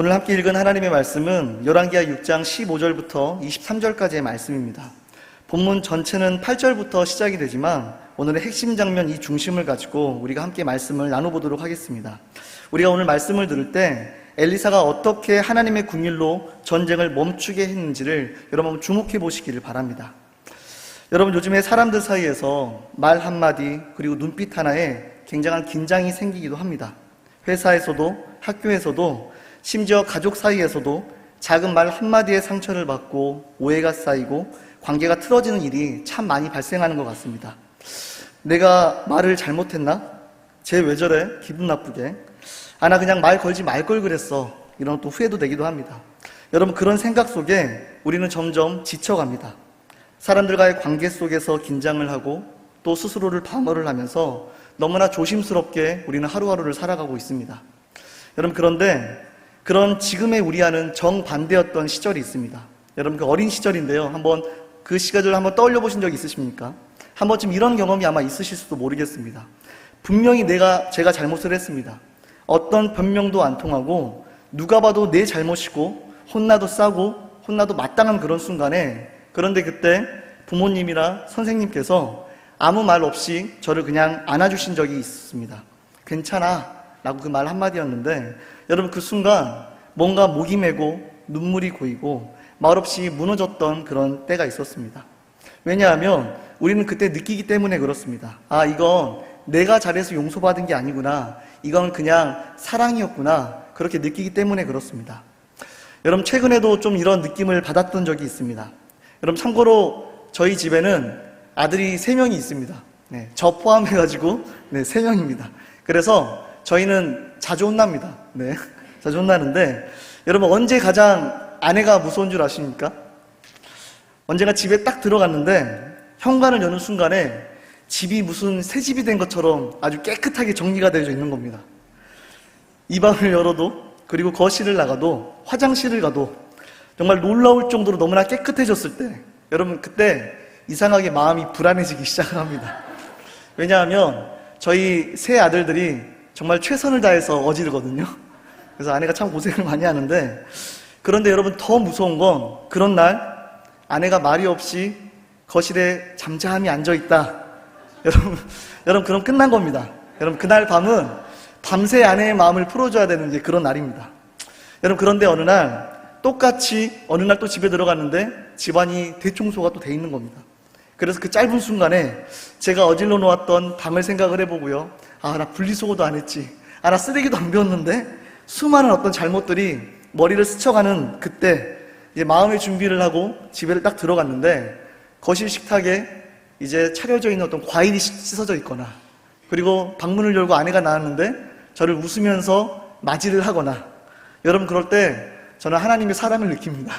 오늘 함께 읽은 하나님의 말씀은 열왕기하 6장 15절부터 23절까지의 말씀입니다. 본문 전체는 8절부터 시작이 되지만 오늘의 핵심 장면 이 중심을 가지고 우리가 함께 말씀을 나눠보도록 하겠습니다. 우리가 오늘 말씀을 들을 때 엘리사가 어떻게 하나님의 궁일로 전쟁을 멈추게 했는지를 여러분 주목해 보시기를 바랍니다. 여러분 요즘에 사람들 사이에서 말 한마디 그리고 눈빛 하나에 굉장한 긴장이 생기기도 합니다. 회사에서도 학교에서도 심지어 가족 사이에서도 작은 말 한마디에 상처를 받고 오해가 쌓이고 관계가 틀어지는 일이 참 많이 발생하는 것 같습니다. 내가 말을 잘못했나? 쟤 왜 저래? 기분 나쁘게. 아, 나 그냥 말 걸지 말 걸 그랬어. 이런 또 후회도 되기도 합니다. 여러분, 그런 생각 속에 우리는 점점 지쳐갑니다. 사람들과의 관계 속에서 긴장을 하고 또 스스로를 방어를 하면서 너무나 조심스럽게 우리는 하루하루를 살아가고 있습니다. 여러분, 그런데 그런 지금의 우리와는 정반대였던 시절이 있습니다. 여러분, 그 어린 시절인데요. 한번 그 시간을 한번 떠올려 보신 적 있으십니까? 한 번쯤 이런 경험이 아마 있으실 수도 모르겠습니다. 분명히 내가, 제가 잘못을 했습니다. 어떤 변명도 안 통하고 누가 봐도 내 잘못이고 혼나도 싸고 혼나도 마땅한 그런 순간에 그런데 그때 부모님이나 선생님께서 아무 말 없이 저를 그냥 안아주신 적이 있습니다. 괜찮아. 라고 그 말 한마디였는데 여러분 그 순간 뭔가 목이 메고 눈물이 고이고 말없이 무너졌던 그런 때가 있었습니다. 왜냐하면 우리는 그때 느끼기 때문에 그렇습니다. 아, 이건 내가 잘해서 용서받은 게 아니구나. 이건 그냥 사랑이었구나. 그렇게 느끼기 때문에 그렇습니다. 여러분, 최근에도 좀 이런 느낌을 받았던 적이 있습니다. 여러분, 참고로 저희 집에는 아들이 세명이 있습니다. 네, 저 포함해가지고, 네, 세명입니다 그래서 저희는 자주 혼납니다. 네, 자주 혼나는데, 여러분, 언제 가장 아내가 무서운 줄 아십니까? 언젠가 집에 딱 들어갔는데, 현관을 여는 순간에 집이 무슨 새 집이 된 것처럼 아주 깨끗하게 정리가 되어 있는 겁니다. 이 방을 열어도 그리고 거실을 나가도 화장실을 가도 정말 놀라울 정도로 너무나 깨끗해졌을 때 여러분 그때 이상하게 마음이 불안해지기 시작합니다. 왜냐하면 저희 세 아들들이 정말 최선을 다해서 어지르거든요. 그래서 아내가 참 고생을 많이 하는데 그런데 여러분 더 무서운 건 그런 날 아내가 말이 없이 거실에 잠잠히 앉아 있다. 여러분, 여러분 그럼 끝난 겁니다. 여러분 그날 밤은 밤새 아내의 마음을 풀어줘야 되는 이제 그런 날입니다. 여러분 그런데 어느 날 똑같이 어느 날 또 집에 들어갔는데 집안이 대청소가 또 돼 있는 겁니다. 그래서 그 짧은 순간에 제가 어질러 놓았던 방을 생각을 해보고요. 아, 나 분리수거도 안 했지. 아, 나 쓰레기도 안 비웠는데 수많은 어떤 잘못들이 머리를 스쳐가는 그때 이제 마음의 준비를 하고 집에 딱 들어갔는데 거실 식탁에 이제 차려져 있는 어떤 과일이 씻어져 있거나 그리고 방문을 열고 아내가 나왔는데 저를 웃으면서 맞이를 하거나 여러분 그럴 때 저는 하나님의 사랑을 느낍니다.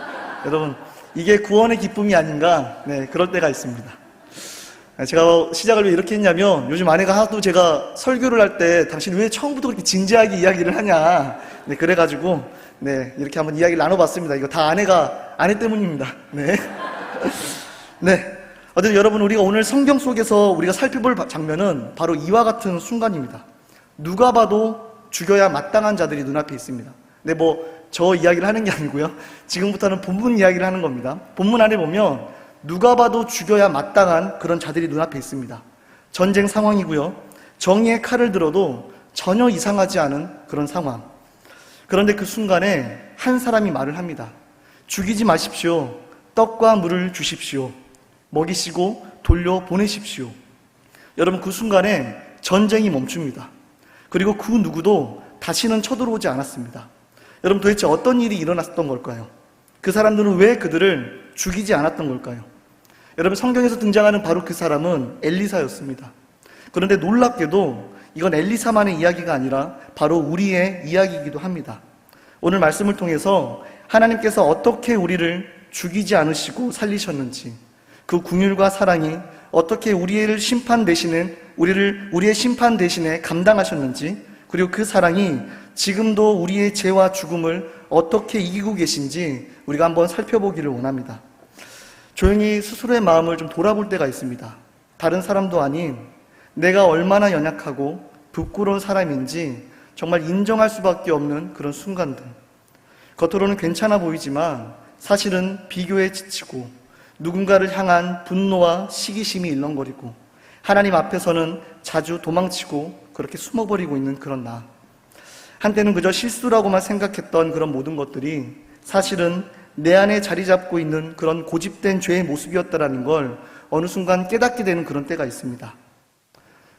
여러분 이게 구원의 기쁨이 아닌가 네 그럴 때가 있습니다. 제가 시작을 왜 이렇게 했냐면 요즘 아내가 하도 제가 설교를 할 때 당신 왜 처음부터 그렇게 진지하게 이야기를 하냐 네 그래가지고 네 이렇게 한번 이야기를 나눠봤습니다. 이거 다 아내가 아내 때문입니다. 네. 네. 어쨌든 여러분 우리가 오늘 성경 속에서 우리가 살펴볼 장면은 바로 이와 같은 순간입니다. 누가 봐도 죽여야 마땅한 자들이 눈앞에 있습니다. 근데 뭐 저 이야기를 하는 게 아니고요. 지금부터는 본문 이야기를 하는 겁니다. 본문 안에 보면 누가 봐도 죽여야 마땅한 그런 자들이 눈앞에 있습니다. 전쟁 상황이고요. 정의의 칼을 들어도 전혀 이상하지 않은 그런 상황. 그런데 그 순간에 한 사람이 말을 합니다. 죽이지 마십시오. 떡과 물을 주십시오. 먹이시고 돌려 보내십시오. 여러분 그 순간에 전쟁이 멈춥니다. 그리고 그 누구도 다시는 쳐들어오지 않았습니다. 여러분 도대체 어떤 일이 일어났던 걸까요? 그 사람들은 왜 그들을 죽이지 않았던 걸까요? 여러분 성경에서 등장하는 바로 그 사람은 엘리사였습니다. 그런데 놀랍게도 이건 엘리사만의 이야기가 아니라 바로 우리의 이야기이기도 합니다. 오늘 말씀을 통해서 하나님께서 어떻게 우리를 죽이지 않으시고 살리셨는지 그 궁율과 사랑이 어떻게 우리를 심판 대신에 우리를 우리의 심판 대신에 감당하셨는지 그리고 그 사랑이 지금도 우리의 죄와 죽음을 어떻게 이기고 계신지 우리가 한번 살펴보기를 원합니다. 조용히 스스로의 마음을 좀 돌아볼 때가 있습니다. 다른 사람도 아닌 내가 얼마나 연약하고 부끄러운 사람인지 정말 인정할 수밖에 없는 그런 순간들. 겉으로는 괜찮아 보이지만 사실은 비교에 지치고 누군가를 향한 분노와 시기심이 일렁거리고 하나님 앞에서는 자주 도망치고 그렇게 숨어버리고 있는 그런 나. 한때는 그저 실수라고만 생각했던 그런 모든 것들이 사실은 내 안에 자리 잡고 있는 그런 고집된 죄의 모습이었다라는 걸 어느 순간 깨닫게 되는 그런 때가 있습니다.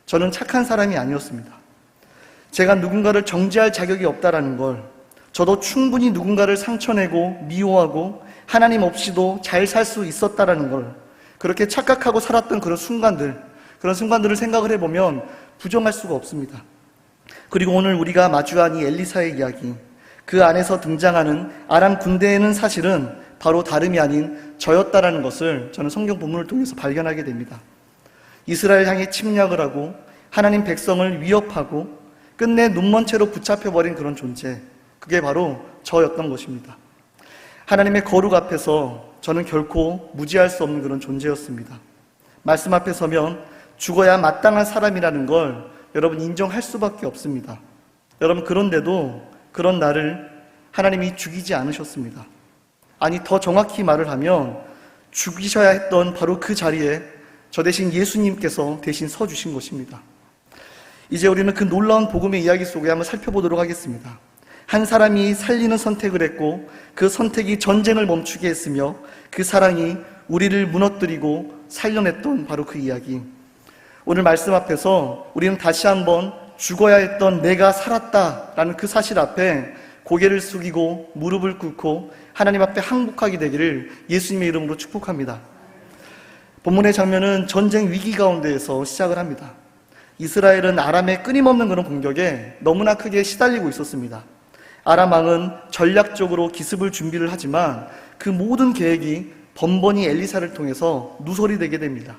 저는 착한 사람이 아니었습니다. 제가 누군가를 정죄할 자격이 없다라는 걸 저도 충분히 누군가를 상처내고 미워하고 하나님 없이도 잘 살 수 있었다라는 걸 그렇게 착각하고 살았던 그런 순간들 그런 순간들을 생각을 해보면 부정할 수가 없습니다. 그리고 오늘 우리가 마주한 이 엘리사의 이야기 그 안에서 등장하는 아람 군대에는 사실은 바로 다름이 아닌 저였다라는 것을 저는 성경 본문을 통해서 발견하게 됩니다. 이스라엘 향해 침략을 하고 하나님 백성을 위협하고 끝내 눈먼 채로 붙잡혀버린 그런 존재. 그게 바로 저였던 것입니다. 하나님의 거룩 앞에서 저는 결코 무지할 수 없는 그런 존재였습니다. 말씀 앞에 서면 죽어야 마땅한 사람이라는 걸 여러분 인정할 수밖에 없습니다. 여러분 그런데도 그런 나를 하나님이 죽이지 않으셨습니다. 아니 더 정확히 말을 하면 죽이셔야 했던 바로 그 자리에 저 대신 예수님께서 대신 서 주신 것입니다. 이제 우리는 그 놀라운 복음의 이야기 속에 한번 살펴보도록 하겠습니다. 한 사람이 살리는 선택을 했고 그 선택이 전쟁을 멈추게 했으며 그 사랑이 우리를 무너뜨리고 살려냈던 바로 그 이야기. 오늘 말씀 앞에서 우리는 다시 한번 죽어야 했던 내가 살았다라는 그 사실 앞에 고개를 숙이고 무릎을 꿇고 하나님 앞에 항복하게 되기를 예수님의 이름으로 축복합니다. 본문의 장면은 전쟁 위기 가운데에서 시작을 합니다. 이스라엘은 아람의 끊임없는 그런 공격에 너무나 크게 시달리고 있었습니다. 아람 왕은 전략적으로 기습을 준비를 하지만 그 모든 계획이 번번이 엘리사를 통해서 누설이 되게 됩니다.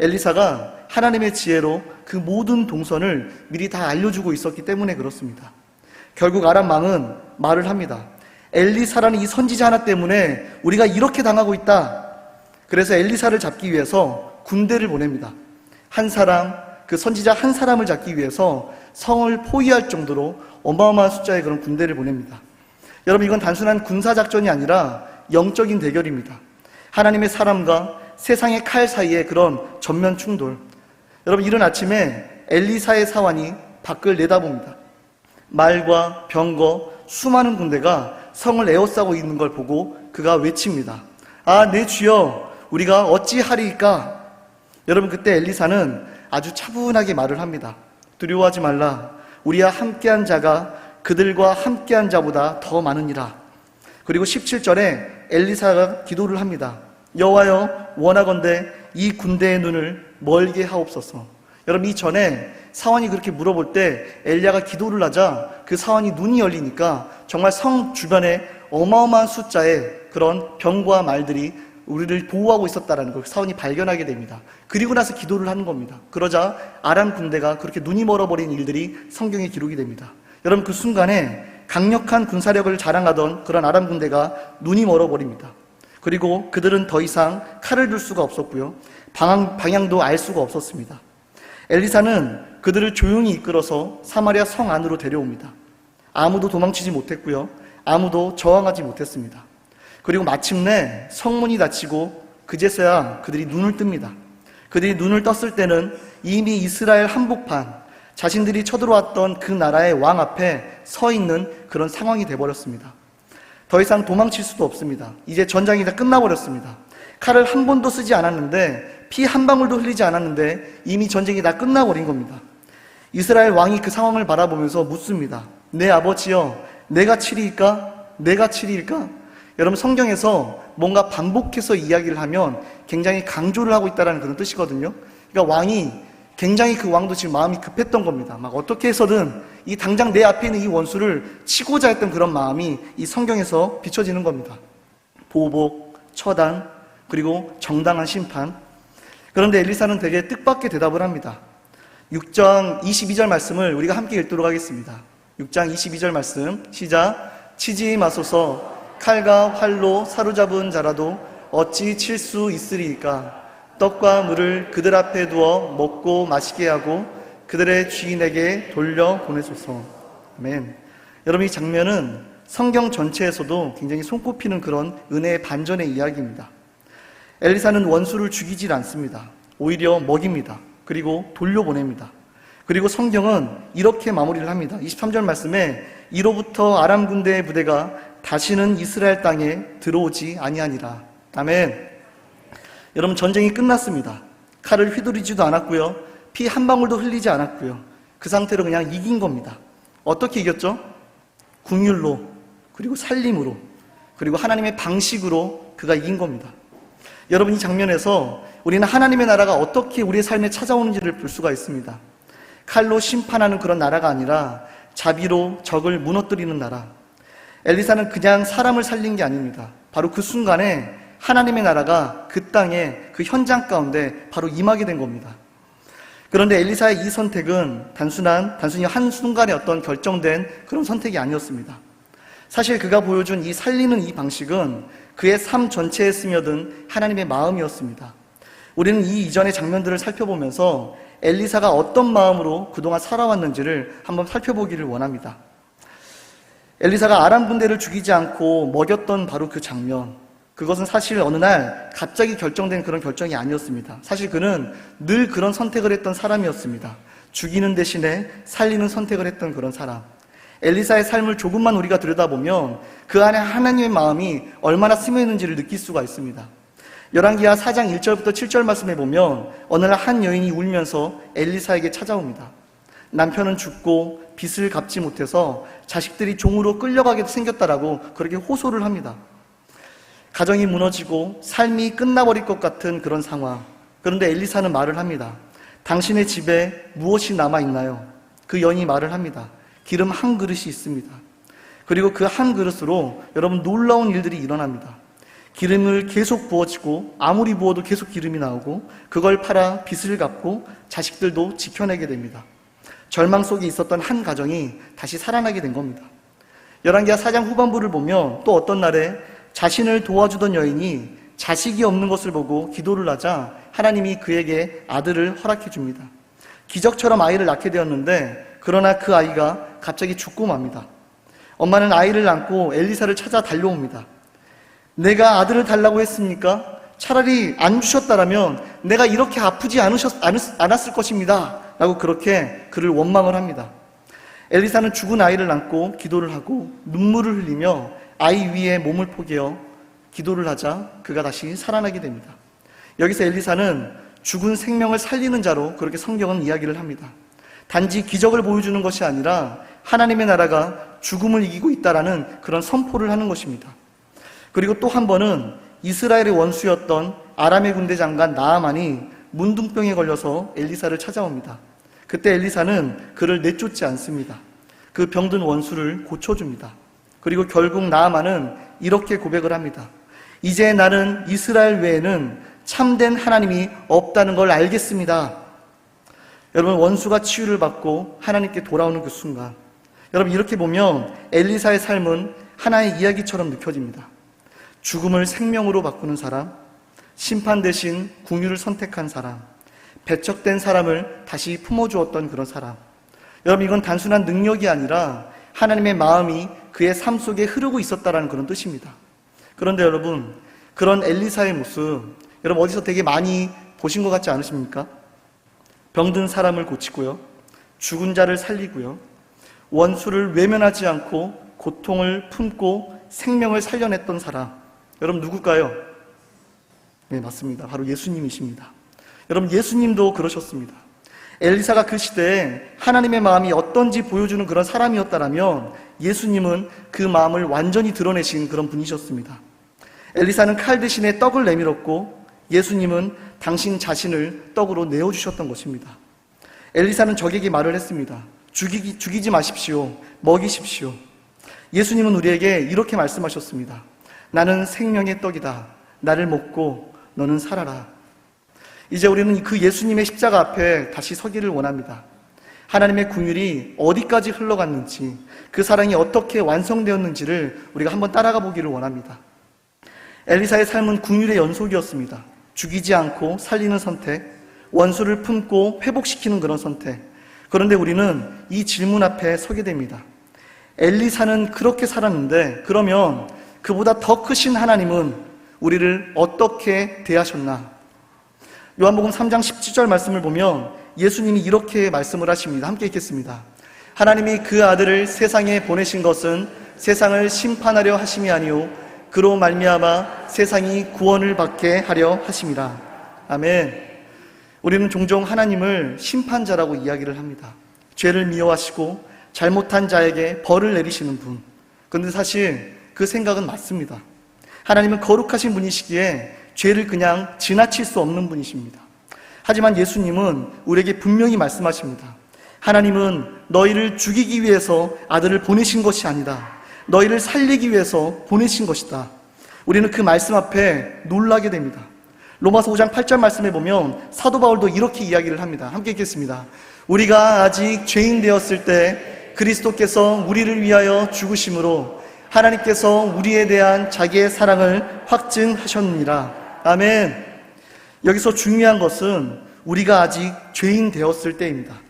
엘리사가 하나님의 지혜로 그 모든 동선을 미리 다 알려주고 있었기 때문에 그렇습니다. 결국 아람 왕은 말을 합니다. 엘리사라는 이 선지자 하나 때문에 우리가 이렇게 당하고 있다. 그래서 엘리사를 잡기 위해서 군대를 보냅니다. 한 사람, 그 선지자 한 사람을 잡기 위해서 성을 포위할 정도로 어마어마한 숫자의 그런 군대를 보냅니다. 여러분, 이건 단순한 군사작전이 아니라 영적인 대결입니다. 하나님의 사람과 세상의 칼 사이의 그런 전면 충돌. 여러분, 이른 아침에 엘리사의 사환이 밖을 내다봅니다. 말과 병거, 수많은 군대가 성을 에워싸고 있는 걸 보고 그가 외칩니다. 아, 내 주여, 우리가 어찌하리까? 여러분, 그때 엘리사는 아주 차분하게 말을 합니다. 두려워하지 말라. 우리와 함께한 자가 그들과 함께한 자보다 더 많으니라. 그리고 17절에 엘리사가 기도를 합니다. 여호와여 원하건대 이 군대의 눈을 멀게 하옵소서. 여러분 이 전에 사원이 그렇게 물어볼 때 엘리야가 기도를 하자 그 사원이 눈이 열리니까 정말 성 주변에 어마어마한 숫자의 그런 병과 말들이 우리를 보호하고 있었다라는 걸 사원이 발견하게 됩니다. 그리고 나서 기도를 하는 겁니다. 그러자 아람 군대가 그렇게 눈이 멀어버린 일들이 성경에 기록이 됩니다. 여러분 그 순간에 강력한 군사력을 자랑하던 그런 아람 군대가 눈이 멀어버립니다. 그리고 그들은 더 이상 칼을 들 수가 없었고요. 방향, 방향도 알 수가 없었습니다. 엘리사는 그들을 조용히 이끌어서 사마리아 성 안으로 데려옵니다. 아무도 도망치지 못했고요. 아무도 저항하지 못했습니다. 그리고 마침내 성문이 닫히고 그제서야 그들이 눈을 뜹니다. 그들이 눈을 떴을 때는 이미 이스라엘 한복판, 자신들이 쳐들어왔던 그 나라의 왕 앞에 서 있는 그런 상황이 돼버렸습니다. 더 이상 도망칠 수도 없습니다. 이제 전장이 다 끝나버렸습니다. 칼을 한 번도 쓰지 않았는데 피 한 방울도 흘리지 않았는데 이미 전쟁이 다 끝나버린 겁니다. 이스라엘 왕이 그 상황을 바라보면서 묻습니다. 내 아버지여, 내가 치리일까? 내가 치리일까? 여러분 성경에서 뭔가 반복해서 이야기를 하면 굉장히 강조를 하고 있다는 그런 뜻이거든요. 그러니까 왕이 굉장히 그 왕도 지금 마음이 급했던 겁니다. 막 어떻게 해서든 이 당장 내 앞에 있는 이 원수를 치고자 했던 그런 마음이 이 성경에서 비춰지는 겁니다. 보복, 처단, 그리고 정당한 심판. 그런데 엘리사는 되게 뜻밖의 대답을 합니다. 6장 22절 말씀을 우리가 함께 읽도록 하겠습니다. 6장 22절 말씀 시작 치지 마소서 칼과 활로 사로잡은 자라도 어찌 칠 수 있으리까? 떡과 물을 그들 앞에 두어 먹고 마시게 하고 그들의 주인에게 돌려 보내소서. 아멘. 여러분 이 장면은 성경 전체에서도 굉장히 손꼽히는 그런 은혜의 반전의 이야기입니다. 엘리사는 원수를 죽이질 않습니다. 오히려 먹입니다. 그리고 돌려보냅니다. 그리고 성경은 이렇게 마무리를 합니다. 23절 말씀에 이로부터 아람 군대의 부대가 다시는 이스라엘 땅에 들어오지 아니하니라. 아멘. 여러분 전쟁이 끝났습니다. 칼을 휘두르지도 않았고요. 피 한 방울도 흘리지 않았고요. 그 상태로 그냥 이긴 겁니다. 어떻게 이겼죠? 국률로 그리고 살림으로 그리고 하나님의 방식으로 그가 이긴 겁니다. 여러분 이 장면에서 우리는 하나님의 나라가 어떻게 우리의 삶에 찾아오는지를 볼 수가 있습니다. 칼로 심판하는 그런 나라가 아니라 자비로 적을 무너뜨리는 나라. 엘리사는 그냥 사람을 살린 게 아닙니다. 바로 그 순간에 하나님의 나라가 그 땅에 그 현장 가운데 바로 임하게 된 겁니다. 그런데 엘리사의 이 선택은 단순한, 단순히 한 순간에 어떤 결정된 그런 선택이 아니었습니다. 사실 그가 보여준 이 살리는 이 방식은 그의 삶 전체에 스며든 하나님의 마음이었습니다. 우리는 이 이전의 장면들을 살펴보면서 엘리사가 어떤 마음으로 그동안 살아왔는지를 한번 살펴보기를 원합니다. 엘리사가 아람 군대를 죽이지 않고 먹였던 바로 그 장면. 그것은 사실 어느 날 갑자기 결정된 그런 결정이 아니었습니다. 사실 그는 늘 그런 선택을 했던 사람이었습니다. 죽이는 대신에 살리는 선택을 했던 그런 사람. 엘리사의 삶을 조금만 우리가 들여다보면 그 안에 하나님의 마음이 얼마나 스며 있는지를 느낄 수가 있습니다. 열왕기하 4장 1절부터 7절 말씀에 보면 어느 날 한 여인이 울면서 엘리사에게 찾아옵니다. 남편은 죽고 빚을 갚지 못해서 자식들이 종으로 끌려가게 생겼다라고 그렇게 호소를 합니다. 가정이 무너지고 삶이 끝나버릴 것 같은 그런 상황. 그런데 엘리사는 말을 합니다. 당신의 집에 무엇이 남아 있나요? 그 여인이 말을 합니다. 기름 한 그릇이 있습니다. 그리고 그 한 그릇으로 여러분 놀라운 일들이 일어납니다. 기름을 계속 부어지고 아무리 부어도 계속 기름이 나오고 그걸 팔아 빚을 갚고 자식들도 지켜내게 됩니다. 절망 속에 있었던 한 가정이 다시 살아나게 된 겁니다. 열왕기하 4장 후반부를 보면 또 어떤 날에 자신을 도와주던 여인이 자식이 없는 것을 보고 기도를 하자 하나님이 그에게 아들을 허락해 줍니다. 기적처럼 아이를 낳게 되었는데 그러나 그 아이가 갑자기 죽고 맙니다. 엄마는 아이를 안고 엘리사를 찾아 달려옵니다. 내가 아들을 달라고 했습니까? 차라리 안 주셨다라면 내가 이렇게 아프지 않으셨, 않았을 것입니다. 라고 그렇게 그를 원망을 합니다. 엘리사는 죽은 아이를 안고 기도를 하고 눈물을 흘리며 아이 위에 몸을 포개어 기도를 하자 그가 다시 살아나게 됩니다. 여기서 엘리사는 죽은 생명을 살리는 자로 그렇게 성경은 이야기를 합니다. 단지 기적을 보여주는 것이 아니라 하나님의 나라가 죽음을 이기고 있다라는 그런 선포를 하는 것입니다. 그리고 또 한 번은 이스라엘의 원수였던 아람의 군대 장관 나아만이 문둥병에 걸려서 엘리사를 찾아옵니다. 그때 엘리사는 그를 내쫓지 않습니다. 그 병든 원수를 고쳐줍니다. 그리고 결국 나아만은 이렇게 고백을 합니다. 이제 나는 이스라엘 외에는 참된 하나님이 없다는 걸 알겠습니다. 여러분 원수가 치유를 받고 하나님께 돌아오는 그 순간 여러분 이렇게 보면 엘리사의 삶은 하나의 이야기처럼 느껴집니다. 죽음을 생명으로 바꾸는 사람, 심판 대신 궁유를 선택한 사람, 배척된 사람을 다시 품어주었던 그런 사람. 여러분, 이건 단순한 능력이 아니라 하나님의 마음이 그의 삶 속에 흐르고 있었다라는 그런 뜻입니다. 그런데 여러분, 그런 엘리사의 모습, 여러분 어디서 되게 많이 보신 것 같지 않으십니까? 병든 사람을 고치고요. 죽은 자를 살리고요. 원수를 외면하지 않고 고통을 품고 생명을 살려냈던 사람. 여러분 누굴까요? 네, 맞습니다. 바로 예수님이십니다. 여러분 예수님도 그러셨습니다. 엘리사가 그 시대에 하나님의 마음이 어떤지 보여주는 그런 사람이었다라면 예수님은 그 마음을 완전히 드러내신 그런 분이셨습니다. 엘리사는 칼 대신에 떡을 내밀었고 예수님은 당신 자신을 떡으로 내어주셨던 것입니다. 엘리사는 적에게 말을 했습니다. 죽이기, 죽이지 마십시오. 먹이십시오. 예수님은 우리에게 이렇게 말씀하셨습니다. 나는 생명의 떡이다. 나를 먹고 너는 살아라. 이제 우리는 그 예수님의 십자가 앞에 다시 서기를 원합니다. 하나님의 궁율이 어디까지 흘러갔는지, 그 사랑이 어떻게 완성되었는지를 우리가 한번 따라가 보기를 원합니다. 엘리사의 삶은 궁율의 연속이었습니다. 죽이지 않고 살리는 선택, 원수를 품고 회복시키는 그런 선택. 그런데 우리는 이 질문 앞에 서게 됩니다. 엘리사는 그렇게 살았는데 그러면 그보다 더 크신 하나님은 우리를 어떻게 대하셨나? 요한복음 3장 17절 말씀을 보면 예수님이 이렇게 말씀을 하십니다. 함께 읽겠습니다. 하나님이 그 아들을 세상에 보내신 것은 세상을 심판하려 하심이 아니요 그로 말미암아 세상이 구원을 받게 하려 하심이라. 아멘. 우리는 종종 하나님을 심판자라고 이야기를 합니다. 죄를 미워하시고 잘못한 자에게 벌을 내리시는 분. 그런데 사실 그 생각은 맞습니다. 하나님은 거룩하신 분이시기에 죄를 그냥 지나칠 수 없는 분이십니다. 하지만 예수님은 우리에게 분명히 말씀하십니다. 하나님은 너희를 죽이기 위해서 아들을 보내신 것이 아니다. 너희를 살리기 위해서 보내신 것이다. 우리는 그 말씀 앞에 놀라게 됩니다. 로마서 5장 8절 말씀에 보면 사도 바울도 이렇게 이야기를 합니다. 함께 읽겠습니다. 우리가 아직 죄인 되었을 때 그리스도께서 우리를 위하여 죽으심으로 하나님께서 우리에 대한 자기의 사랑을 확증하셨느니라. 아멘. 여기서 중요한 것은 우리가 아직 죄인 되었을 때입니다.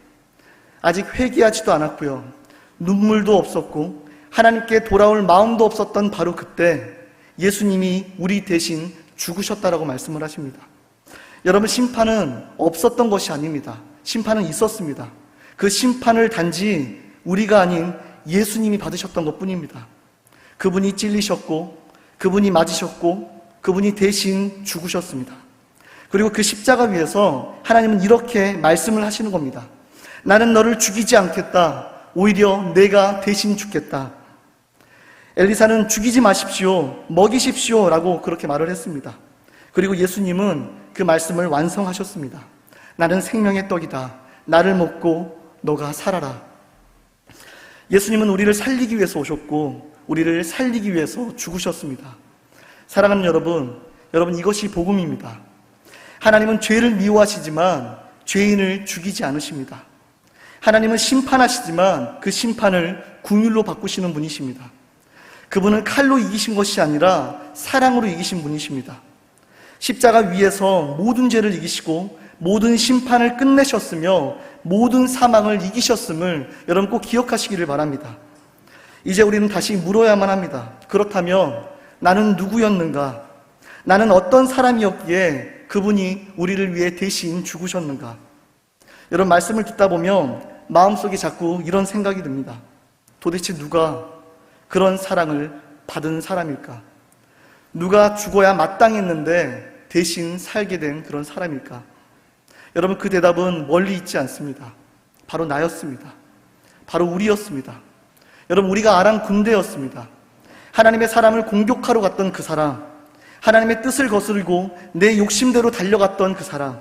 아직 회개하지도 않았고요. 눈물도 없었고 하나님께 돌아올 마음도 없었던 바로 그때 예수님이 우리 대신 죽으셨다라고 말씀을 하십니다. 여러분 심판은 없었던 것이 아닙니다. 심판은 있었습니다. 그 심판을 단지 우리가 아닌 예수님이 받으셨던 것 뿐입니다. 그분이 찔리셨고 그분이 맞으셨고 그분이 대신 죽으셨습니다. 그리고 그 십자가 위에서 하나님은 이렇게 말씀을 하시는 겁니다. 나는 너를 죽이지 않겠다. 오히려 내가 대신 죽겠다. 엘리사는 죽이지 마십시오. 먹이십시오. 라고 그렇게 말을 했습니다. 그리고 예수님은 그 말씀을 완성하셨습니다. 나는 생명의 떡이다. 나를 먹고 너가 살아라. 예수님은 우리를 살리기 위해서 오셨고, 우리를 살리기 위해서 죽으셨습니다. 사랑하는 여러분, 여러분 이것이 복음입니다. 하나님은 죄를 미워하시지만 죄인을 죽이지 않으십니다. 하나님은 심판하시지만 그 심판을 궁율로 바꾸시는 분이십니다. 그분은 칼로 이기신 것이 아니라 사랑으로 이기신 분이십니다. 십자가 위에서 모든 죄를 이기시고 모든 심판을 끝내셨으며 모든 사망을 이기셨음을 여러분 꼭 기억하시기를 바랍니다. 이제 우리는 다시 물어야만 합니다. 그렇다면 나는 누구였는가? 나는 어떤 사람이었기에 그분이 우리를 위해 대신 죽으셨는가? 여러분 말씀을 듣다 보면 마음속에 자꾸 이런 생각이 듭니다. 도대체 누가 그런 사랑을 받은 사람일까? 누가 죽어야 마땅했는데 대신 살게 된 그런 사람일까? 여러분 그 대답은 멀리 있지 않습니다. 바로 나였습니다. 바로 우리였습니다. 여러분 우리가 아랑 군대였습니다. 하나님의 사람을 공격하러 갔던 그 사람, 하나님의 뜻을 거스르고 내 욕심대로 달려갔던 그 사람,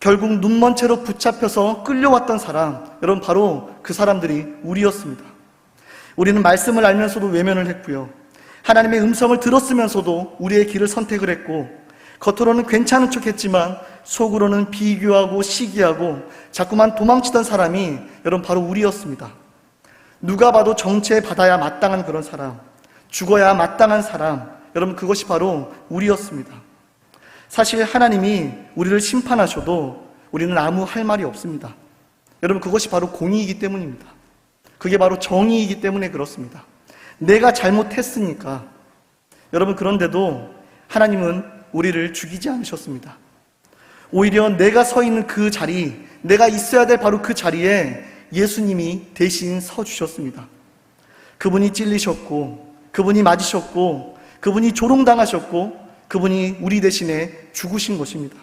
결국 눈먼 채로 붙잡혀서 끌려왔던 사람, 여러분 바로 그 사람들이 우리였습니다. 우리는 말씀을 알면서도 외면을 했고요. 하나님의 음성을 들었으면서도 우리의 길을 선택을 했고, 겉으로는 괜찮은 척 했지만 속으로는 비교하고 시기하고 자꾸만 도망치던 사람이 여러분 바로 우리였습니다. 누가 봐도 정체에 받아야 마땅한 그런 사람, 죽어야 마땅한 사람, 여러분 그것이 바로 우리였습니다. 사실 하나님이 우리를 심판하셔도 우리는 아무 할 말이 없습니다. 여러분 그것이 바로 공의이기 때문입니다. 그게 바로 정의이기 때문에 그렇습니다. 내가 잘못했으니까 여러분 그런데도 하나님은 우리를 죽이지 않으셨습니다. 오히려 내가 서 있는 그 자리, 내가 있어야 될 바로 그 자리에 예수님이 대신 서 주셨습니다. 그분이 찔리셨고, 그분이 맞으셨고, 그분이 조롱당하셨고, 그분이 우리 대신에 죽으신 것입니다.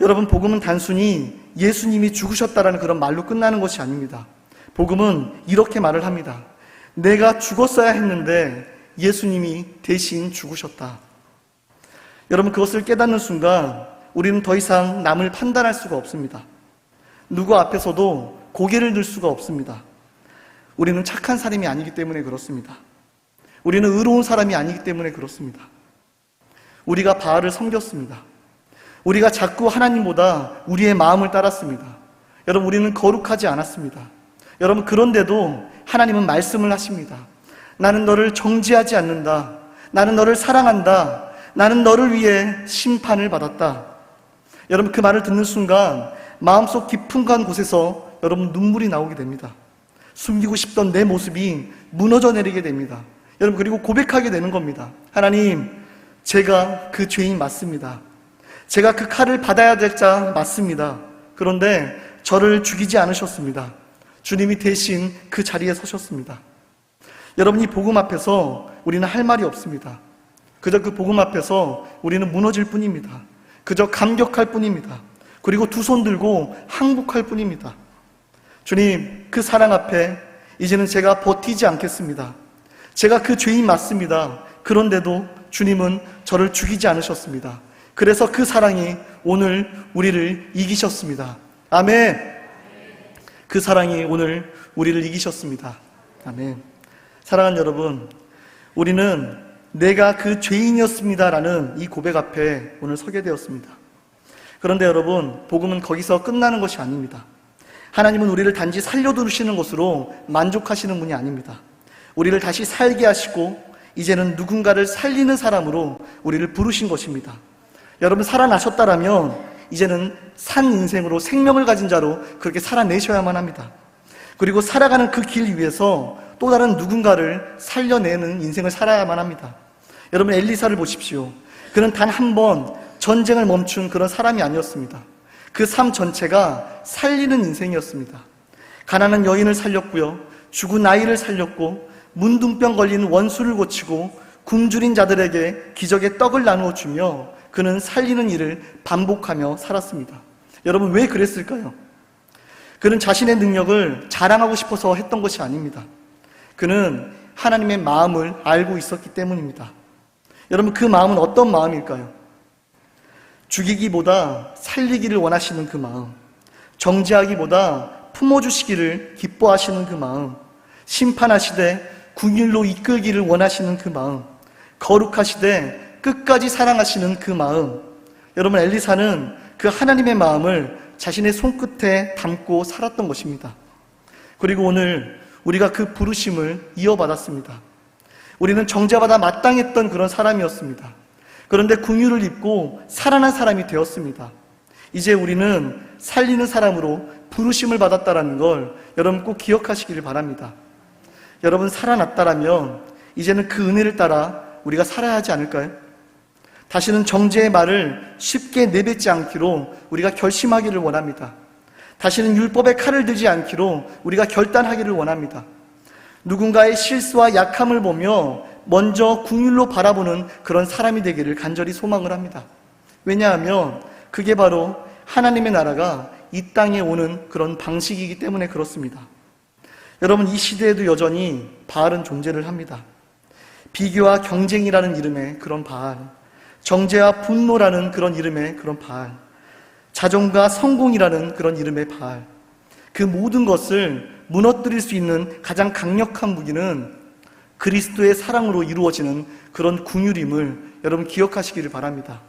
여러분, 복음은 단순히 예수님이 죽으셨다라는 그런 말로 끝나는 것이 아닙니다. 복음은 이렇게 말을 합니다. 내가 죽었어야 했는데 예수님이 대신 죽으셨다. 여러분, 그것을 깨닫는 순간 우리는 더 이상 남을 판단할 수가 없습니다. 누구 앞에서도 고개를 들 수가 없습니다. 우리는 착한 사람이 아니기 때문에 그렇습니다. 우리는 의로운 사람이 아니기 때문에 그렇습니다. 우리가 바알을 섬겼습니다. 우리가 자꾸 하나님보다 우리의 마음을 따랐습니다. 여러분, 우리는 거룩하지 않았습니다. 여러분, 그런데도 하나님은 말씀을 하십니다. 나는 너를 정지하지 않는다. 나는 너를 사랑한다. 나는 너를 위해 심판을 받았다. 여러분, 그 말을 듣는 순간 마음속 깊은 간 곳에서 여러분 눈물이 나오게 됩니다. 숨기고 싶던 내 모습이 무너져 내리게 됩니다. 여러분, 그리고 고백하게 되는 겁니다. 하나님, 제가 그 죄인 맞습니다. 제가 그 칼을 받아야 될 자 맞습니다. 그런데 저를 죽이지 않으셨습니다. 주님이 대신 그 자리에 서셨습니다. 여러분, 이 복음 앞에서 우리는 할 말이 없습니다. 그저 그 복음 앞에서 우리는 무너질 뿐입니다. 그저 감격할 뿐입니다. 그리고 두 손 들고 항복할 뿐입니다. 주님, 그 사랑 앞에 이제는 제가 버티지 않겠습니다. 제가 그 죄인 맞습니다. 그런데도 주님은 저를 죽이지 않으셨습니다. 그래서 그 사랑이 오늘 우리를 이기셨습니다. 아멘. 그 사랑이 오늘 우리를 이기셨습니다. 아멘. 사랑하는 여러분, 우리는 내가 그 죄인이었습니다라는 이 고백 앞에 오늘 서게 되었습니다. 그런데 여러분, 복음은 거기서 끝나는 것이 아닙니다. 하나님은 우리를 단지 살려두시는 것으로 만족하시는 분이 아닙니다. 우리를 다시 살게 하시고, 이제는 누군가를 살리는 사람으로 우리를 부르신 것입니다. 여러분, 살아나셨다라면, 이제는 산 인생으로 생명을 가진 자로 그렇게 살아내셔야만 합니다. 그리고 살아가는 그 길 위에서 또 다른 누군가를 살려내는 인생을 살아야만 합니다. 여러분, 엘리사를 보십시오. 그는 단 한 번 전쟁을 멈춘 그런 사람이 아니었습니다. 그 삶 전체가 살리는 인생이었습니다. 가난한 여인을 살렸고요. 죽은 아이를 살렸고, 문둥병 걸린 원수를 고치고, 굶주린 자들에게 기적의 떡을 나누어 주며, 그는 살리는 일을 반복하며 살았습니다. 여러분, 왜 그랬을까요? 그는 자신의 능력을 자랑하고 싶어서 했던 것이 아닙니다. 그는 하나님의 마음을 알고 있었기 때문입니다. 여러분, 그 마음은 어떤 마음일까요? 죽이기보다 살리기를 원하시는 그 마음, 정죄하기보다 품어주시기를 기뻐하시는 그 마음, 심판하시되 궁일로 이끌기를 원하시는 그 마음, 거룩하시되 끝까지 사랑하시는 그 마음. 여러분, 엘리사는 그 하나님의 마음을 자신의 손끝에 담고 살았던 것입니다. 그리고 오늘 우리가 그 부르심을 이어받았습니다. 우리는 정죄받아 마땅했던 그런 사람이었습니다. 그런데 궁유를 입고 살아난 사람이 되었습니다. 이제 우리는 살리는 사람으로 부르심을 받았다라는 걸 여러분 꼭 기억하시기를 바랍니다. 여러분 살아났다라면 이제는 그 은혜를 따라 우리가 살아야 하지 않을까요? 다시는 정죄의 말을 쉽게 내뱉지 않기로 우리가 결심하기를 원합니다. 다시는 율법의 칼을 들지 않기로 우리가 결단하기를 원합니다. 누군가의 실수와 약함을 보며 먼저 국률로 바라보는 그런 사람이 되기를 간절히 소망을 합니다. 왜냐하면 그게 바로 하나님의 나라가 이 땅에 오는 그런 방식이기 때문에 그렇습니다. 여러분, 이 시대에도 여전히 바알은 존재를 합니다. 비교와 경쟁이라는 이름의 그런 바알, 정죄와 분노라는 그런 이름의 그런 바알, 자존과 성공이라는 그런 이름의 바알, 그 모든 것을 무너뜨릴 수 있는 가장 강력한 무기는 그리스도의 사랑으로 이루어지는 그런 궁유림을 여러분 기억하시기를 바랍니다.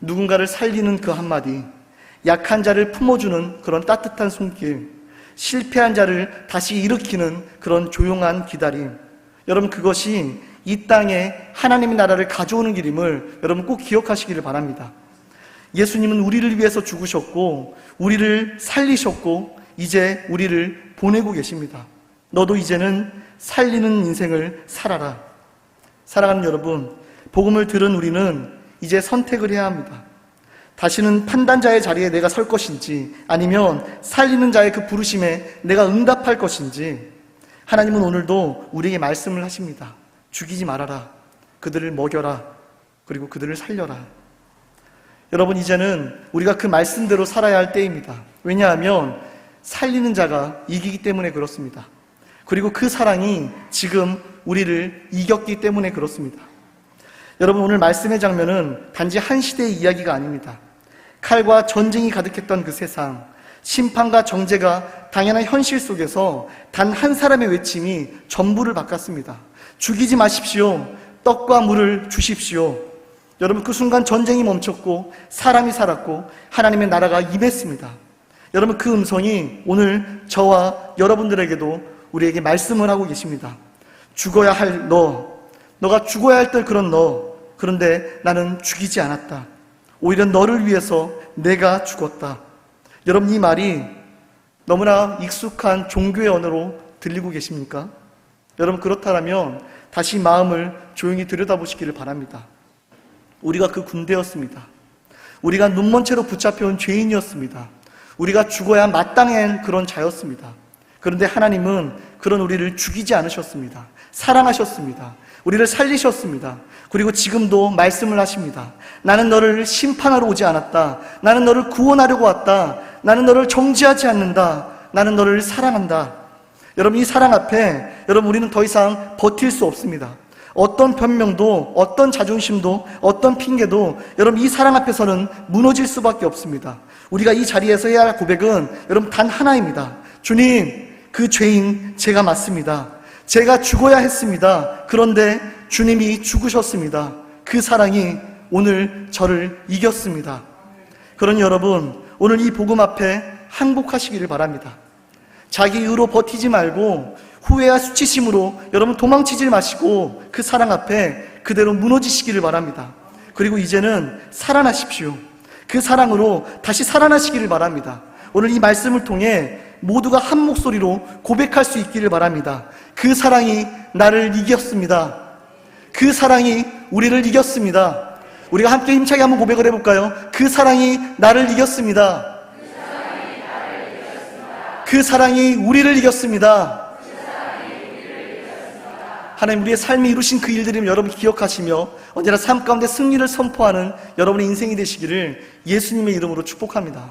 누군가를 살리는 그 한마디, 약한 자를 품어주는 그런 따뜻한 손길, 실패한 자를 다시 일으키는 그런 조용한 기다림. 여러분 그것이 이 땅에 하나님의 나라를 가져오는 길임을 여러분 꼭 기억하시기를 바랍니다. 예수님은 우리를 위해서 죽으셨고, 우리를 살리셨고, 이제 우리를 보내고 계십니다. 너도 이제는 살리는 인생을 살아라. 사랑하는 여러분, 복음을 들은 우리는 이제 선택을 해야 합니다. 다시는 판단자의 자리에 내가 설 것인지 아니면 살리는 자의 그 부르심에 내가 응답할 것인지 하나님은 오늘도 우리에게 말씀을 하십니다. 죽이지 말아라. 그들을 먹여라. 그리고 그들을 살려라. 여러분, 이제는 우리가 그 말씀대로 살아야 할 때입니다. 왜냐하면 살리는 자가 이기기 때문에 그렇습니다. 그리고 그 사랑이 지금 우리를 이겼기 때문에 그렇습니다. 여러분 오늘 말씀의 장면은 단지 한 시대의 이야기가 아닙니다. 칼과 전쟁이 가득했던 그 세상, 심판과 정죄가 당연한 현실 속에서 단 한 사람의 외침이 전부를 바꿨습니다. 죽이지 마십시오. 떡과 물을 주십시오. 여러분 그 순간 전쟁이 멈췄고 사람이 살았고 하나님의 나라가 임했습니다. 여러분 그 음성이 오늘 저와 여러분들에게도 우리에게 말씀을 하고 계십니다. 죽어야 할 너, 너가 죽어야 할 때 그런 너, 그런데 나는 죽이지 않았다. 오히려 너를 위해서 내가 죽었다. 여러분 이 말이 너무나 익숙한 종교의 언어로 들리고 계십니까? 여러분 그렇다면 다시 마음을 조용히 들여다보시기를 바랍니다. 우리가 그 군대였습니다. 우리가 눈먼 채로 붙잡혀온 죄인이었습니다. 우리가 죽어야 마땅한 그런 자였습니다. 그런데 하나님은 그런 우리를 죽이지 않으셨습니다. 사랑하셨습니다. 우리를 살리셨습니다. 그리고 지금도 말씀을 하십니다. 나는 너를 심판하러 오지 않았다. 나는 너를 구원하려고 왔다. 나는 너를 정지하지 않는다. 나는 너를 사랑한다. 여러분 이 사랑 앞에 여러분 우리는 더 이상 버틸 수 없습니다. 어떤 변명도 어떤 자존심도 어떤 핑계도 여러분 이 사랑 앞에서는 무너질 수밖에 없습니다. 우리가 이 자리에서 해야 할 고백은 여러분 단 하나입니다. 주님 그 죄인 제가 맞습니다. 제가 죽어야 했습니다. 그런데 주님이 죽으셨습니다. 그 사랑이 오늘 저를 이겼습니다. 그러니 여러분 오늘 이 복음 앞에 항복하시기를 바랍니다. 자기 의로 버티지 말고 후회와 수치심으로 여러분 도망치지 마시고 그 사랑 앞에 그대로 무너지시기를 바랍니다. 그리고 이제는 살아나십시오. 그 사랑으로 다시 살아나시기를 바랍니다. 오늘 이 말씀을 통해 모두가 한 목소리로 고백할 수 있기를 바랍니다. 그 사랑이 나를 이겼습니다. 그 사랑이 우리를 이겼습니다. 우리가 함께 힘차게 한번 고백을 해볼까요? 그 사랑이 나를 이겼습니다. 그 사랑이 우리를 이겼습니다. 하나님 우리의 삶에 이루신 그 일들을 여러분 기억하시며 언제나 삶 가운데 승리를 선포하는 여러분의 인생이 되시기를 예수님의 이름으로 축복합니다.